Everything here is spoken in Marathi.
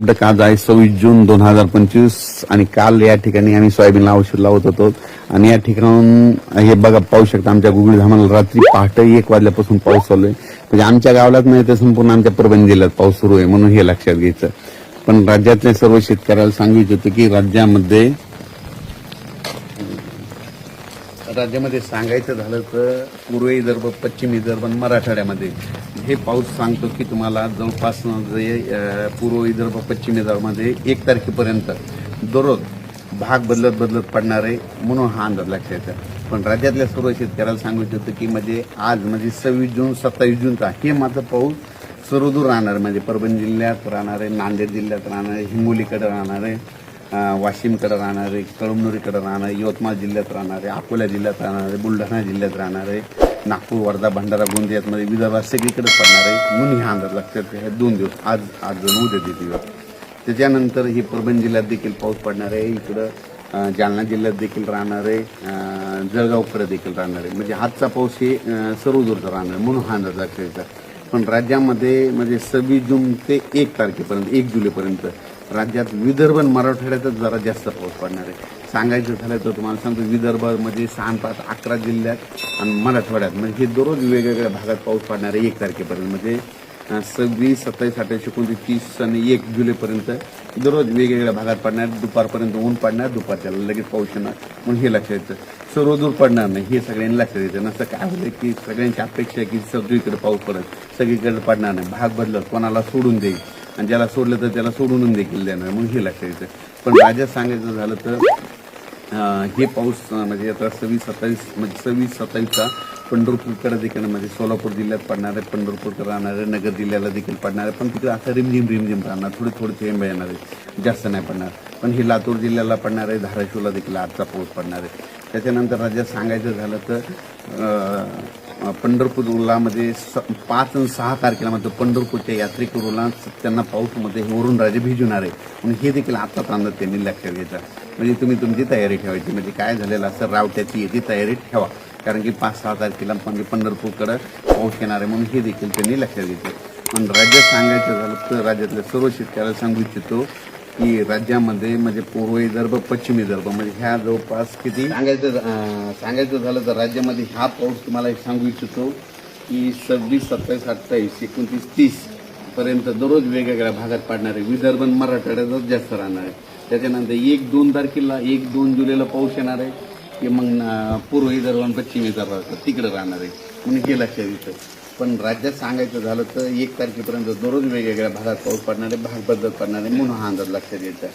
आज आहे सव्वीस जून दोन हजार पंचवीस आणि काल या ठिकाणी आम्ही सोयाबीनला औषध लावत होतो. आणि या ठिकाणाहून हे बघा पाहू शकता आमच्या गुगळी धामाला रात्री पहाटे एक वाजल्यापासून पाऊस चालू आहे. म्हणजे आमच्या गावालाच नाही तर संपूर्ण आमच्या परभणी जिल्ह्यात पाऊस सुरू आहे म्हणून हे लक्षात घ्यायचं. पण राज्यातल्या सर्व शेतकऱ्याला सांगू इच्छितो की राज्यामध्ये राज्यामध्ये सांगायचं झालं तर पूर्व विदर्भ पश्चिम विदर्भ आणि मराठवाड्यामध्ये. हे पाऊस सांगतो की तुम्हाला जवळपास जे पूर्व विदर्भ पश्चिम विदर्भामध्ये एक तारखेपर्यंत दररोज भाग बदलत बदलत पडणार आहे म्हणून हा अंदाज लक्षात येतं. पण राज्यातल्या सर्व शेतकऱ्याला सांगू इच्छितो की म्हणजे आज म्हणजे सव्वीस जून सत्तावीस जूनचा हे मात्र पाऊस सर्वदूर राहणार आहे. म्हणजे परभणी जिल्ह्यात राहणार आहे नांदेड जिल्ह्यात राहणार आहे हिंगोलीकडे राहणार आहे. वाशिमकडे राहणारे कळमनुरीकडे राहणार आहे यवतमाळ जिल्ह्यात राहणार आहे अकोला जिल्ह्यात राहणारे बुलढाणा जिल्ह्यात राहणार आहे नागपूर वर्धा भंडारा गोंदियातमध्ये विदर्भात सगळीकडे पडणार आहे म्हणून हे अंदाज लक्षात घ्या. दोन दिवस आज आज जण उद्या ते दिवस त्याच्यानंतर ही परभणी जिल्ह्यात देखील पाऊस पडणार आहे इकडं जालना जिल्ह्यात देखील राहणार आहे जळगावकडे देखील राहणार आहे म्हणजे आजचा पाऊस हे अं, सर्व दूरचा राहणार आहे. म्हणून हा अंदाज लक्षात घ्यायचा पण राज्यामध्ये म्हणजे सव्वीस जून ते एक तारखेपर्यंत एक जुलैपर्यंत राज्यात विदर्भ आणि मराठवाड्यातच जरा जास्त पाऊस पडणार आहे. सांगायचं झालं तर तुम्हाला सांगतो विदर्भामध्ये सहा पाच अकरा जिल्ह्यात आणि मराठवाड्यात. म्हणजे हे दररोज वेगवेगळ्या भागात पाऊस पडणार आहे एक तारखेपर्यंत. म्हणजे सव्वीस सत्तावीस अठ्ठावीस एकोणतीस तीस आणि एक जुलैपर्यंत दररोज वेगवेगळ्या भागात पडणार. दुपारपर्यंत ऊन पडणार दुपारच्याला लगेच पाऊस येणार. म्हणून हे लक्षात येतं. सर्व दूर पडणार नाही हे सगळ्यांनी लक्षात येतं. नसं काय होतं की सगळ्यांची अपेक्षा आहे की सगळीकडे पाऊस पडत सगळीकडे पडणार नाही. भाग बदलत कोणाला सोडून देईल. आणि ज्याला सोडलं तर त्याला सोडून देखील देणार. म्हणून हे लक्षात येतं. पण राज्यात सांगायचं झालं तर हे पाऊस म्हणजे आता सव्वीस सत्तावीस म्हणजे सव्वीस सत्तावीसचा पंढरपूरकडे देखील म्हणजे सोलापूर जिल्ह्यात पडणार आहे पंढरपूरकडे राहणार आहे नगर जिल्ह्याला देखील पडणार आहे पण तिकडे आता रिमझिम रिमझिम राहणार थोडे थोडे थेंब येणार आहे जास्त नाही पडणार. पण हे लातूर जिल्ह्याला पडणार आहे धाराशिवला देखील आजचा पाऊस पडणार आहे. त्याच्यानंतर राज्यात सांगायचं झालं तर पंढरपूर पंढरपूरला स पाच आणि सहा तारखेला मात्र पंढरपूरच्या यात्रेकरूला त्यांना पाऊसमध्ये वरून राजे भिजवणार आहे. म्हणून हे देखील आत्ताच अंदाज त्यांनी लक्षात घ्यायचा म्हणजे तुम्ही तुमची तयारी ठेवायची. म्हणजे काय झालेलं असं रावट्याची याची तयारी ठेवा. कारण की पाच सहा तारखेला म्हणजे पंढरपूरकडं पाऊस येणार आहे म्हणून हे देखील त्यांनी लक्षात घ्यायचं पण राज्यात सांगायचं झालं तर राज्यातल्या सर्व शेतकऱ्याला सांगू इच्छितो की राज्यामध्ये म्हणजे पूर्व विदर्भ पश्चिम विदर्भ म्हणजे ह्या जवळपास किती? सांगायचं सांगायचं झालं तर राज्यामध्ये हा पाऊस तुम्हाला एक सांगू इच्छितो की सव्वीस सत्तावीस अठ्ठावीस एकोणतीस तीस पर्यंत दररोज वेगवेगळ्या भागात पाडणार आहे विदर्भ आणि मराठवाड्यातच जास्त राहणार आहे. त्याच्यानंतर एक दोन तारखेला एक दोन जुलैला पाऊस येणार आहे. की मग पूर्व विदर्भ आणि पश्चिम विदर्भ तिकडे राहणार आहे. म्हणून हे लक्षात येतं. पण राज्यात सांगायचं झालं तर एक तारखेपर्यंत दररोज वेगवेगळ्या भागात पाऊस पडणार आहे भाग बदलत पडणार आहे म्हणून हा अंदाज लक्षात येतं